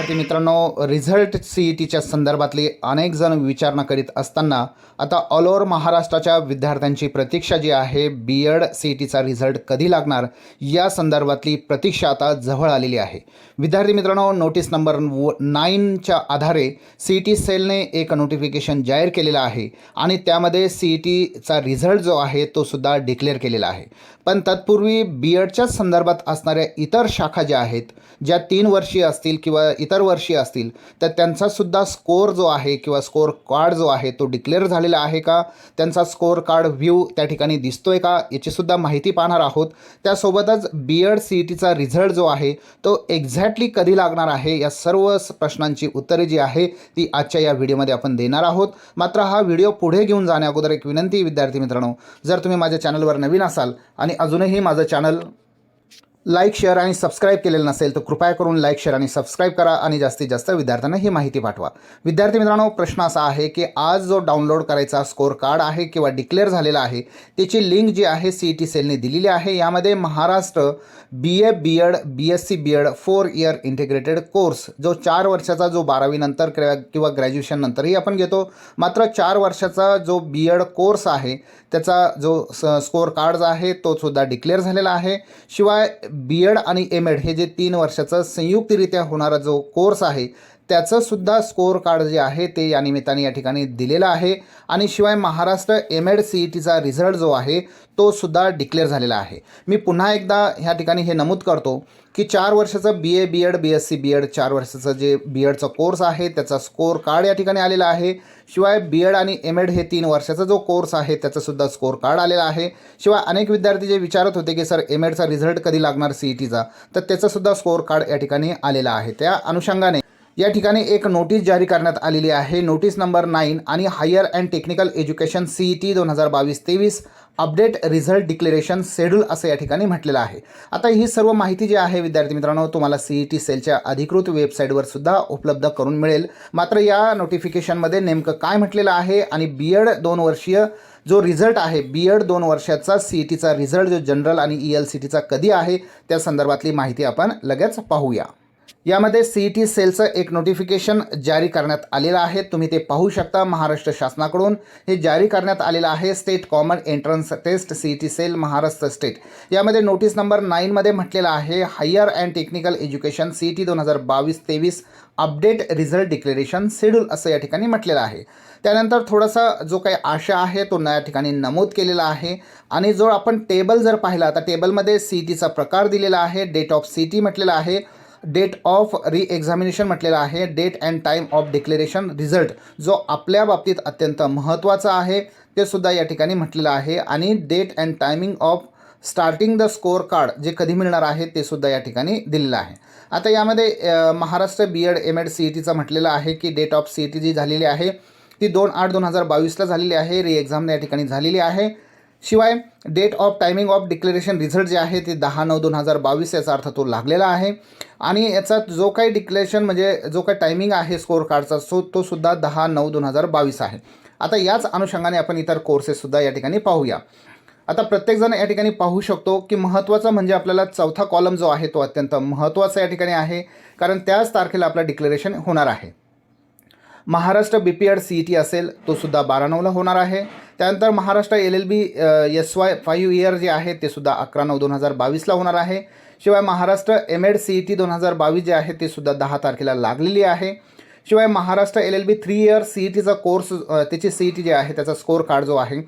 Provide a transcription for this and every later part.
विद्यार्थी मित्रांनो result C E टीच्या संदर्भातली अनेक जण विचारणा करीत असताना आता ऑल ओव्हर महाराष्ट्राच्या विद्यार्थ्यांची प्रतीक्षा जी आहे बी एड सी ई टीचा रिझल्ट कधी लागणार या संदर्भातली प्रतीक्षा आता जवळ आलेली आहे. विद्यार्थी मित्रांनो नोटीस नंबर व नाईनच्या आधारे सी ई टी सेलने एक नोटिफिकेशन जाहीर केलेलं आहे आणि त्यामध्ये सी ई टीचा रिझल्ट जो आहे तो सुद्धा डिक्लेअर केलेला आहे. पण तत्पूर्वी बी एडच्याच संदर्भात असणाऱ्या इतर शाखा ज्या आहेत ज्या तीन वर्षीय असतील किंवा इतर वर्षी असतील तर त्यांचासुद्धा स्कोअर जो आहे किंवा स्कोअर कार्ड जो आहे तो डिक्लेअर झालेला आहे का? त्यांचा स्कोअर कार्ड व्ह्यू त्या ठिकाणी दिसतोय का? याचीसुद्धा माहिती पाहणार आहोत. त्यासोबतच बी एड सी ई टीचा रिझल्ट जो आहे तो एक्झॅक्टली कधी लागणार आहे? या सर्व प्रश्नांची उत्तरे जी आहे ती आजच्या या व्हिडिओमध्ये आपण देणार आहोत. मात्र हा व्हिडिओ पुढे घेऊन जाण्या अगोदर एक विनंती विद्यार्थी मित्रांनो. जर तुम्ही माझ्या चॅनलवर नवीन असाल आणि अजूनही माझं चॅनल लाईक शेअर आणि सबस्क्राईब केलेलं नसेल तर कृपया करून लाईक शेअर आणि सबस्क्राईब करा आणि जास्तीत जास्त विद्यार्थ्यांना ही माहिती पाठवा. विद्यार्थी मित्रांनो प्रश्न असा आहे की आज जो डाउनलोड करायचा स्कोअर कार्ड आहे किंवा डिक्लेअर झालेला आहे त्याची लिंक जी आहे सी ई टी सेलने दिलेली आहे. यामध्ये Maharashtra B A B Ed B S C B Ed four year integrated course जो चार वर्षाचा जो बारावीनंतर किंवा ग्रॅज्युएशन नंतरही आपण घेतो मात्र चार वर्षाचा जो बी एड कोर्स आहे त्याचा जो स स्कोअर कार्ड जो आहे तो सुद्धा डिक्लेअर झालेला आहे. शिवाय बी एड आणि एम एड हे जे तीन वर्षाचं संयुक्तरित्या होणारा जो कोर्स आहे त्याचंसुद्धा स्कोअर कार्ड जे आहे ते या निमित्ताने या ठिकाणी दिलेलं आहे. आणि शिवाय Maharashtra M Ed C E टीचा रिझल्ट जो आहे तो सुद्धा डिक्लेअर झालेला आहे. मी पुन्हा एकदा ह्या ठिकाणी हे नमूद करतो की चार वर्षाचं B A B Ed B S C B Ed चार वर्षाचं जे बी एडचा कोर्स आहे त्याचा स्कोअर कार्ड या ठिकाणी आलेला आहे. शिवाय बी एड आणि एम एड हे तीन वर्षाचा जो कोर्स आहे त्याचंसुद्धा स्कोअर कार्ड आलेला आहे. शिवाय अनेक विद्यार्थी जे विचारत होते की सर एम एडचा रिझल्ट कधी लागणार सी ई टीचा तर त्याचंसुद्धा स्कोअर कार्ड या ठिकाणी आलेला आहे. त्या अनुषंगाने या ठिकाणी एक नोटीस जारी करण्यात आलेली आहे. नोटीस नंबर नाईन आणि higher and technical education C E T दोन हजार बावीस तेवीस अपडेट रिझल्ट डिक्लेरेशन शेड्यूल असं या ठिकाणी म्हटलेलं आहे. आता ही सर्व माहिती जी आहे विद्यार्थी मित्रांनो तुम्हाला सी ई टी सेलच्या अधिकृत वेबसाईटवर सुद्धा उपलब्ध करून मिळेल. मात्र या नोटिफिकेशनमध्ये नेमकं काय म्हटलेलं आहे आणि बी एड दोन वर्षीय जो रिझल्ट आहे बी एड दोन वर्षाचा सी ई टीचा रिझल्ट जो जनरल आणि ई एल सी टीचा कधी आहे त्या संदर्भातली माहिती आपण लगेच पाहूया. यामध्ये सी ई टी सेलचं एक नोटिफिकेशन जारी करण्यात आलेलं आहे. तुम्ही ते पाहू शकता महाराष्ट्र शासनाकडून. हे जारी करण्यात आलेलं आहे state common entrance test C E T cell Maharashtra state यामध्ये नोटीस नंबर नाईनमध्ये म्हटलेलं आहे higher and technical education C E T दोन हजार बावीस तेवीस अपडेट रिझल्ट डिक्लेरेशन शेड्यूल असं या ठिकाणी म्हटलेलं आहे. त्यानंतर थोडासा जो काही आशा आहे तो या ठिकाणी नमूद केलेला आहे. आणि जो आपण टेबल जर पाहिला तर टेबलमध्ये सी ई टीचा प्रकार दिलेला आहे डेट ऑफ सी टी म्हटलेला आहे. डेट ऑफ री एक्झामिनेशन म्हटलेलं आहे. Date and time of declaration result जो आपल्या बाबतीत अत्यंत महत्त्वाचा आहे ते सुद्धा या ठिकाणी म्हटलेलं आहे. आणि date and timing of starting the score card जे कधी मिळणार आहे ते सुद्धा या ठिकाणी दिलेलं आहे. आता यामध्ये Maharashtra B Ed M Ed C E टीचं म्हटलेलं आहे की date of C E T जी झालेली आहे ती दोन आठ दोन हजार बावीसला झालेली आहे. री एक्झाम या ठिकाणी झालेली आहे. शिवाय date of timing of declaration result जे आहे ते दहा नऊ दोन हजार बावीस याचा अर्थ तो लागलेला आहे. आणि याचा जो काही डिक्लेरेशन म्हणजे जो काही टायमिंग आहे स्कोअर कार्डचा सो तो सुद्धा दहा नऊ दोन हजार बावीस आहे. आता याच अनुषंगाने आपण इतर कोर्सेससुद्धा या ठिकाणी पाहूया. आता प्रत्येकजण या ठिकाणी पाहू शकतो की महत्त्वाचं म्हणजे आपल्याला चौथा कॉलम जो आहे तो अत्यंत महत्त्वाचा या ठिकाणी आहे. कारण त्याच तारखेला आपलं डिक्लेरेशन होणार आहे. Maharashtra B P Ed C E T असेल तो सुद्धा बारा नऊला होणार आहे. त्यानंतर Maharashtra L L B S Y five year जे आहे ते सुद्धा अकरा नऊ दोन हजार बावीसला होणार आहे. शिवाय Maharashtra M Ed C E T दोन हजार बावीस जे आहे ते सुद्धा दहा तारखेला लागलेली आहे. शिवाय Maharashtra L L B three year C E टीचा कोर्स त्याची सी ई टी जे आहे त्याचा स्कोअर कार्ड जो आहे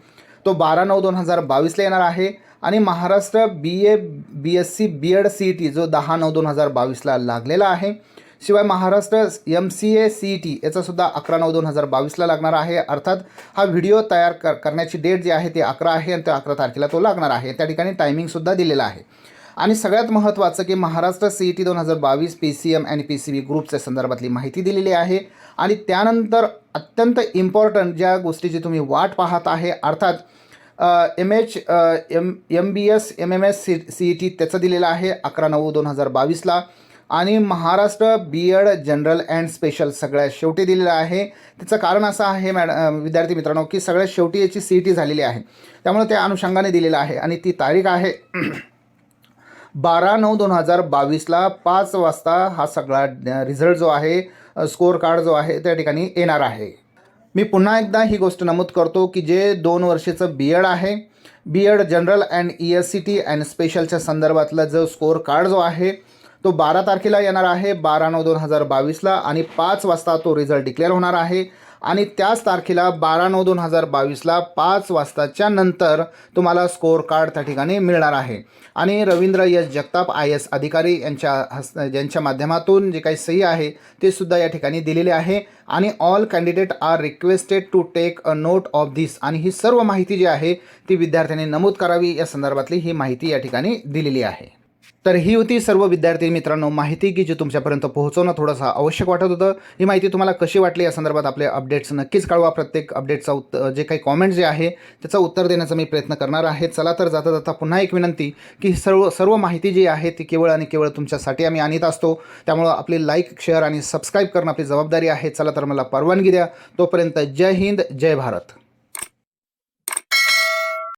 तो बारा नऊ दोन हजार बावीसला येणार आहे. आणि Maharashtra B A B S C B Ed C E T जो दहा नऊ दोन हजार बावीसला लागलेला आहे. शिवाय Maharashtra M C A C E T याचासुद्धा अकरा नऊ दोन हजार बावीसला लागणार आहे. अर्थात हा व्हिडिओ तयार कर करण्याची डेट जी आहे ती अकरा आहे आणि त्या अकरा तारखेला तो लागणार आहे. त्या ठिकाणी टायमिंगसुद्धा दिलेला आहे. आणि सगळ्यात महत्त्वाचं की महाराष्ट्र सी ई टी दोन हजार बावीस पी सी एम आणि पी सी बी ग्रुपच्या संदर्भातली माहिती दिलेली आहे. आणि त्यानंतर अत्यंत इम्पॉर्टंट ज्या गोष्टीची तुम्ही वाट पाहत आहे अर्थात M H M M B S M M S C C E T त्याचं दिलेलं आहे अकरा नऊ दोन हजार बावीसला. आणि Maharashtra B Ed general and special सगळ्यात शेवटी दिलेलं आहे. त्याचं कारण असं आहे मॅड विद्यार्थी मित्रांनो की सगळ्यात शेवटी याची सी ई टी झालेली आहे. त्यामुळे त्या अनुषंगाने दिलेलं आहे. आणि ती तारीख आहे बारा नऊ दोन हजार बावीसला पाच वाजता हा सगळा रिझल्ट जो आहे स्कोअर कार्ड जो आहे त्या ठिकाणी येणार आहे. मी पुन्हा एकदा ही गोष्ट नमूद करतो की जे दोन वर्षाचं बी एड आहे B Ed general and E S C T and स्पेशलच्या संदर्भातला जो स्कोअर कार्ड जो आहे तो बारा तारखेला येणार आहे बारा नऊ दोन हजार बावीसला आणि पाच वाजता तो रिझल्ट डिक्लेअर होणार आहे. आणि त्याच तारखेला बारा नऊ दोन हजार बावीसला पाच वाजताच्या नंतर तुम्हाला स्कोअर कार्ड त्या ठिकाणी मिळणार आहे. आणि रवींद्र यश जगताप आय एस अधिकारी यांच्या हस् ज्यांच्या माध्यमातून जे काही सही आहे ते सुद्धा या ठिकाणी दिलेले आहे. आणि all candidate are requested to take a note of this आणि ही सर्व माहिती जी आहे ती विद्यार्थ्यांनी नमूद करावी या संदर्भातली ही माहिती या ठिकाणी दिलेली आहे. तर ही होती सर्व विद्यार्थी मित्रांनो माहिती की जी तुमच्यापर्यंत पोहोचवणं थोडंसं आवश्यक वाटत होतं. ही माहिती तुम्हाला कशी वाटली या संदर्भात आपले अपडेट्स नक्कीच कळवा. प्रत्येक अपडेटचा उत्त जे काही कॉमेंट जे आहे त्याचं उत्तर देण्याचा मी प्रयत्न करणार आहे. चला तर जाता जाता पुन्हा एक विनंती की सर्व सर्व माहिती जी आहे ती केवळ आणि केवळ तुमच्यासाठी आम्ही आणत असतो. त्यामुळं आपली लाईक शेअर आणि सबस्क्राईब करणं आपली जबाबदारी आहे. चला तर मला परवानगी द्या. तोपर्यंत जय हिंद जय भारत.